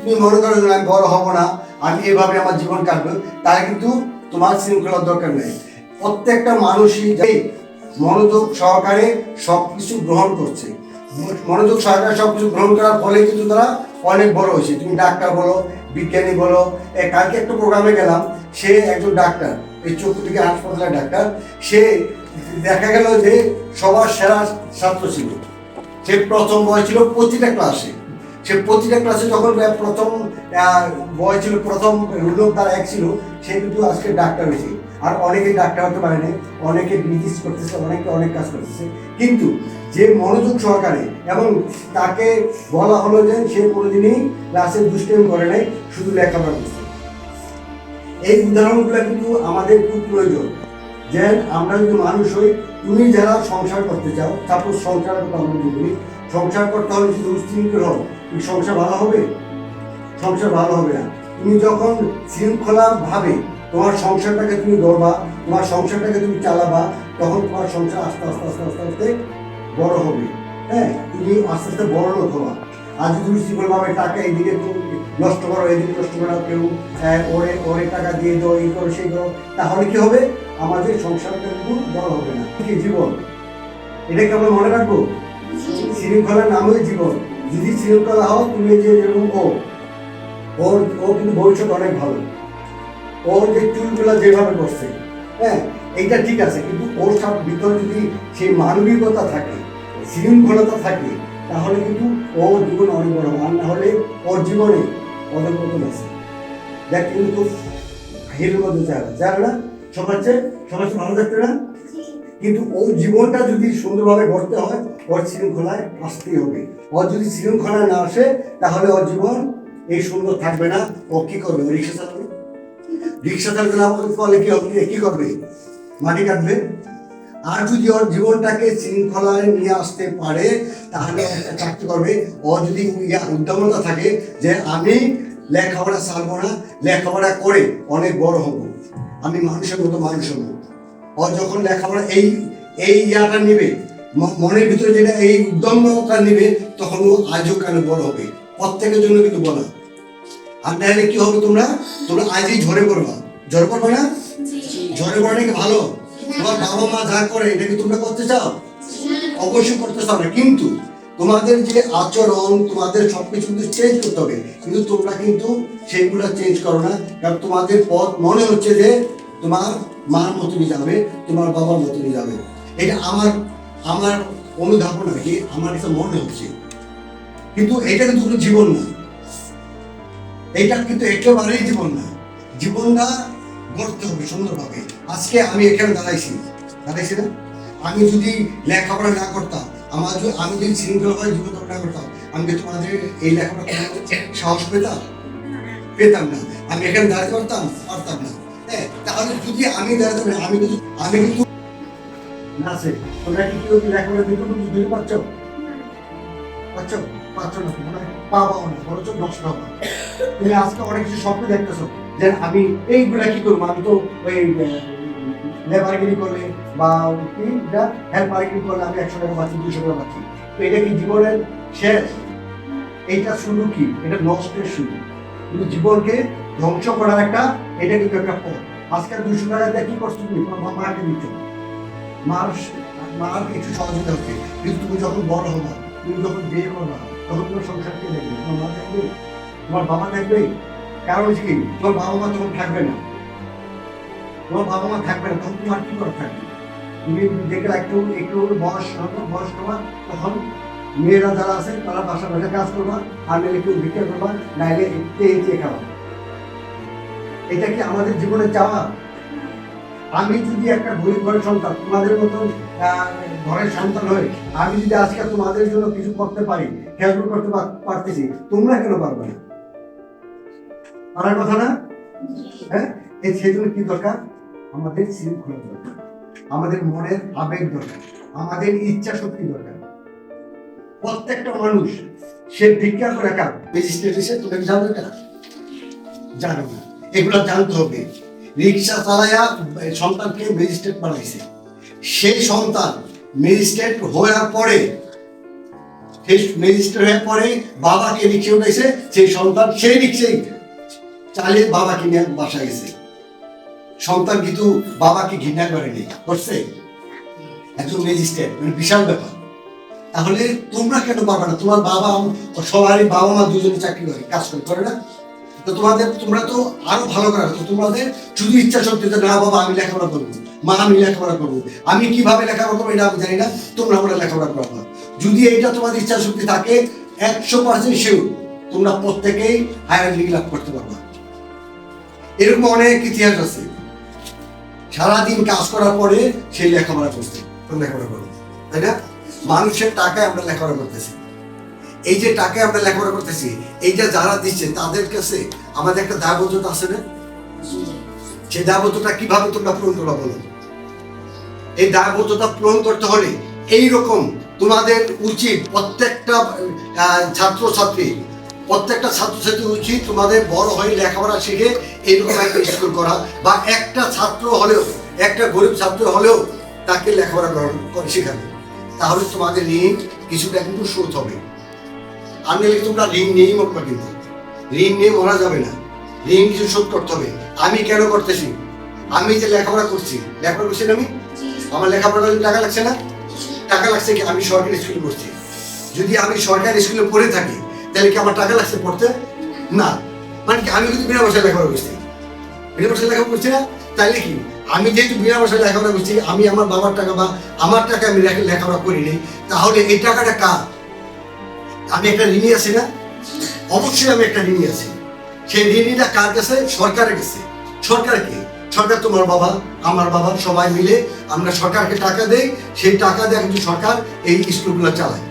তুমি মনে করো আমি বড় হব না, আমি এভাবে আমার জীবন কাটবে তাহলে কিন্তু তোমার শৃঙ্খলার দরকার নেই। প্রত্যেকটা মানুষই মনোযোগ সহকারে সব কিছু গ্রহণ করছে। মনোযোগ সহকারে সব কিছু গ্রহণ করার ফলে কিন্তু তারা অনেক বড় হয়েছে। তুমি ডাক্তার বলো, বিজ্ঞানী বলো কালকে একটা প্রোগ্রামে গেলাম, সে একজন ডাক্তার, এই চতুর্দিকে হাসপাতালের ডাক্তার, সে দেখা গেল যে সবার সেরা ছাত্র ছিল। সে প্রথম বয় ছিল প্রতিটা ক্লাসে সে প্রতিটা ক্লাসে যখন প্রথম বয় ছিল, প্রথম লোক তার এক ছিল, সে কিন্তু আজকে ডাক্তার হয়েছে। আর অনেকে ডাক্তার হতে পারে না অনেকে বিজনেস করতেছে, অনেকে অনেক কাজ করতেছে। কিন্তু যে মনোযোগ সহকারে এবং তাকে বলা হলো যে সে কোনোদিনই ক্লাসে দুষ্টেম করে নাই, শুধু লেখাপড়া করছে। এই উদাহরণগুলো কিন্তু আমাদের খুব প্রয়োজন। যে আমরা যদি মানুষ হই, তুমি যারা সংসার করতে চাও তারপর সংসার কথা আমরা সংসার করতে হলে উশৃঙ্খল হও এই সংসার ভালো হবে? সংসার ভালো হবে না। তুমি যখন শৃঙ্খলা ভাবে তোমার সংসারটাকে তুমি গড়বা তোমার সংসারটাকে তুমি চালাবা তখন তোমার সংসার আস্তে আস্তে আস্তে আস্তে আস্তে বড় হবে। হ্যাঁ? তুমি আস্তে আস্তে বড় লোক হবা। আর যদি তুমি শৃঙ্খলভাবে টাকা এইদিকে তুমি নষ্ট করো এদিকে নষ্ট করো কেউ ওরে ওরে টাকা দিয়ে দাও এই করো সেই করো তাহলে কি হবে? আমাদের সংসারটা কিন্তু বড় হবে না। কি জীবন? এটাকে আমরা মনে রাখব? শৃঙ্খলার নাম হচ্ছে জীবন। যদি শৃঙ্খলা হও তুমি যে যেরকম ও ওর ও কিন্তু ভবিষ্যৎ অনেক ভালো। ওর যে চুলগুলো যেভাবে করছে হ্যাঁ এইটা ঠিক আছে কিন্তু ওর সব ভিতরে যদি সেই মানবিকতা থাকে শৃঙ্খলতা থাকে তাহলে কিন্তু ওর জীবন অনেক বড় আর না হলে ওর জীবনে অধপতন আছে। দেখ কিন্তু খুব মধ্যে চায় না চায় না? সবার চেয়ে সবার চেয়ে ভালো থাকতে না? কিন্তু ওর জীবনটা যদি সুন্দরভাবে গড়তে হয় ওর শৃঙ্খলায় আসতেই হবে। ওর যদি শৃঙ্খলা না আসে, তাহলে ওর জীবন এই সুন্দর থাকবে না। ও কি করবে? রিক্সা চালাবে? রিক্সা চালাবে না ফলে কি হবে? কি করবে? মাটি কাটবে? আর যদি ওর জীবনটাকে শৃঙ্খলায় নিয়ে আসতে পারে, তাহলে চাকরি করবে। ও যদি উদ্যমতা থাকে যে আমি লেখাপড়া ছাড়বো না, লেখাপড়া করে অনেক বড় হব। আমি মানুষের মতো মানুষ হব। ও যখন লেখাপড়া এই এই ইয়াটা নেবে মনের ভিতরে যেটা এই উদ্যমতা নেবে, তখন ও আজও কেন বড় হবে? প্রত্যেকের জন্য কিন্তু বলা। আর নাহলে কি হবে তোমরা? তোমরা আজই ঝরে পড়বা। ঝরে পড়বে না? ঝরে পড়া কি ভালো? তোমার বাবা মা যা করে, এটা কি তোমরা করতে চাও? অবশ্যই করতে চাও না। কিন্তু তোমাদের যে আচরণ, তোমাদের সবকিছু কিন্তু চেঞ্জ করতে হবে। কিন্তু তোমরা কিন্তু সেইগুলো চেঞ্জ করো না। কারণ তোমাদের পথ মনে হচ্ছে যে তোমার মার মতনই যাবে, তোমার বাবার মতনই যাবে। এটা আমার আমার অনুধাবন আর কি আমার কাছে মনে হচ্ছে। কিন্তু এটা কিন্তু কোনো জীবন না। এটা কিন্তু একেবারেই জীবন না। জীবনটা গড়তে হবে সুন্দরভাবে। আজকে আমি এখানে দাঁড়াইছি। দাঁড়াইছি না? আমি যদি লেখাপড়া না করতাম, আমার যদি আমি যদি শৃঙ্খলভাবে জীবনযাপন না করতাম, আমি কি তোমাদের এই লেখাপড়া সাহস পেতাম? পেতাম না। আমি এখানে দাঁড়াতে পারতাম? পারতাম না। হ্যাঁ তাহলে যদি আমি দাঁড়াতে আমি কিন্তু আমি কিন্তু না সে তোমরা কি কেউ লেখাপড়া পাচ্ছ? পাচ্ছ? না না নষ্ট হবে আজকে অনেক কিছু স্বপ্ন দেখতেছো। যে আমি এইগুলা কি করব? আমি তো ওই লেবারগিরি করলে বা করলে আমি একশো টাকা পাচ্ছি দুশো টাকা পাচ্ছি। তো এটা কি জীবনের শেষ? এইটা শুরু কি? এটা নষ্টের শুরু। কিন্তু জীবনকে ধ্বংস করার একটা, এটা কিন্তু একটা পথ। আজকে দুশো টাকা দিয়ে কি করছ তুমি? মাকে দিচ্ছ। মার মার কিছু সহযোগিতা কিন্তু তুমি যখন বড় হবা, তুমি যখন বিয়ে করবা, তখন তোমার সংসার কে দেখবে? তোমার মা দেখবে? তোমার বাবা দেখবে? কারণ হচ্ছে কি, তোমার বাবা মা তখন থাকবে না। তোমার বাবা মা থাকবে না, তখন কি করে থাকবে? তুমি একটু একটু বয়স বয়স হবা, তখন মেয়েরা যারা আছে, তারা বাসা বাসা কাজ করবা আর নাহলে একটু ভিক্ষা করবা, নাইলে চেয়ে চেয়ে খাওয়া। এটা কি আমাদের জীবনে চাওয়া? আমি যদি একটা গরিব ঘরের সন্তান, তোমাদের মতন ঘরের সন্তান হয়ে আমি যদি আজকে তোমাদের জন্য কিছু করতে পারি হেল্প করতে পারতেছি, তোমরা কেন পারবে না? পারার কথা না? হ্যাঁ? এই সেজন্য কি দরকার? আমাদের শৃঙ্খলা দরকার। আমাদের মনের আবেগ দরকার। আমাদের ইচ্ছা শক্তি দরকার। প্রত্যেকটা মানুষ, সে ভিক্ষা করে এসে তোকে জানো না। জানো না। এগুলো জানতে হবে। রিক্সা চালায়া সন্তানকে ম্যাজিস্ট্রেট বানাইছে। সেই সন্তান ম্যাজিস্ট্রেট হওয়ার পরে ম্যাজিস্ট্রেট পরে বাবাকে সেই সন্তান সেই চালিয়ে বাবাকে নিয়ে বাসা গেছে। সন্তান কিন্তু বাবাকে ঘৃণা করেনি করছে একজন ম্যাজিস্ট্রেট মানে বিশাল ব্যাপার। তাহলে তোমরা কেন পারবে না? তোমার বাবা, সবারই বাবা মা দুজনে চাকরি করে, কাজ করে না? তো তোমাদের, তোমরা তো আরও ভালো করা তো তোমাদের শুধু ইচ্ছা শক্তি না বাবা, আমি লেখাপড়া করব। মা, আমি লেখাপড়া করব। আমি কীভাবে লেখাপড়া করব এটা আমি জানি না। তোমরা আমরা লেখাপড়া করব যদি এইটা তোমাদের ইচ্ছা শক্তি থাকে, একশো পার্সেন্ট শিওর তোমরা প্রত্যেকেই হায়ার ডিগ্রি লাভ করতে পারবে। এরকম অনেক ইতিহাস আছে। সারাদিন কাজ করার পরে সেই লেখাপড়া করছে। লেখাপড়া করব তাই না? মানুষের টাকায় আমরা লেখাপড়া করতেছি। এই যে টাকায় আমরা লেখাপড়া করতেছি এইটা যারা দিচ্ছে, তাদের কাছে আমাদের একটা দায়বদ্ধতা আছে না? সেই দায়বদ্ধতা কীভাবে তোমরা পূরণ করবা বলো? এই দায়বদ্ধতা পূরণ করতে হলে এই রকম তোমাদের উচিত প্রত্যেকটা ছাত্র ছাত্রী প্রত্যেকটা ছাত্রছাত্রী উচিত তোমাদের বড় হয়ে লেখাপড়া শিখে এইরকম একটা স্কুল করা বা একটা ছাত্র হলেও, একটা গরিব ছাত্র হলেও তাকে লেখাপড়া শেখাবে তাহলে তোমাদের ঋণ কিছুটা কিন্তু শোধ হবে। আর নাহলে তোমরা ঋণ নিয়েই মরবা কিন্তু। ঋণ নিয়ে মরা যাবে না। ঋণ কিছু শোধ করতে হবে। আমি কেন করতেছি? আমি যে লেখাপড়া করছি লেখাপড়া করছি না আমি? আমার লেখাপড়া টাকা লাগছে না? টাকা লাগছে কি? আমি সরকারি স্কুলে পড়ছি। যদি আমি সরকারি স্কুলে পড়ে থাকি, তাহলে কি আমার টাকা লাগছে পড়তে? না। মানে কি আমি কিন্তু বিনা পয়সায় লেখাপড়া করছি? বিনা পয়সায় লেখাপড়া করছি না? তাহলে কি? আমি যেহেতু বিনা পয়সায় লেখাপড়া করছি, আমি আমার বাবার টাকা বা আমার টাকা আমি লেখা- লেখাপড়া করিনি, তাহলে এই টাকাটা কার? আমি একটা ঋণী আছি না? অবশ্যই আমি একটা ঋণী আছি। সেই ঋণীটা কার কাছে? সরকারের কাছে। সরকার কি? সরকার তোমার বাবা, আমার বাবা সবাই মিলে আমরা সরকারকে টাকা দেই। সেই টাকা দিয়ে কিন্তু সরকার এই স্কুলগুলো চালায়।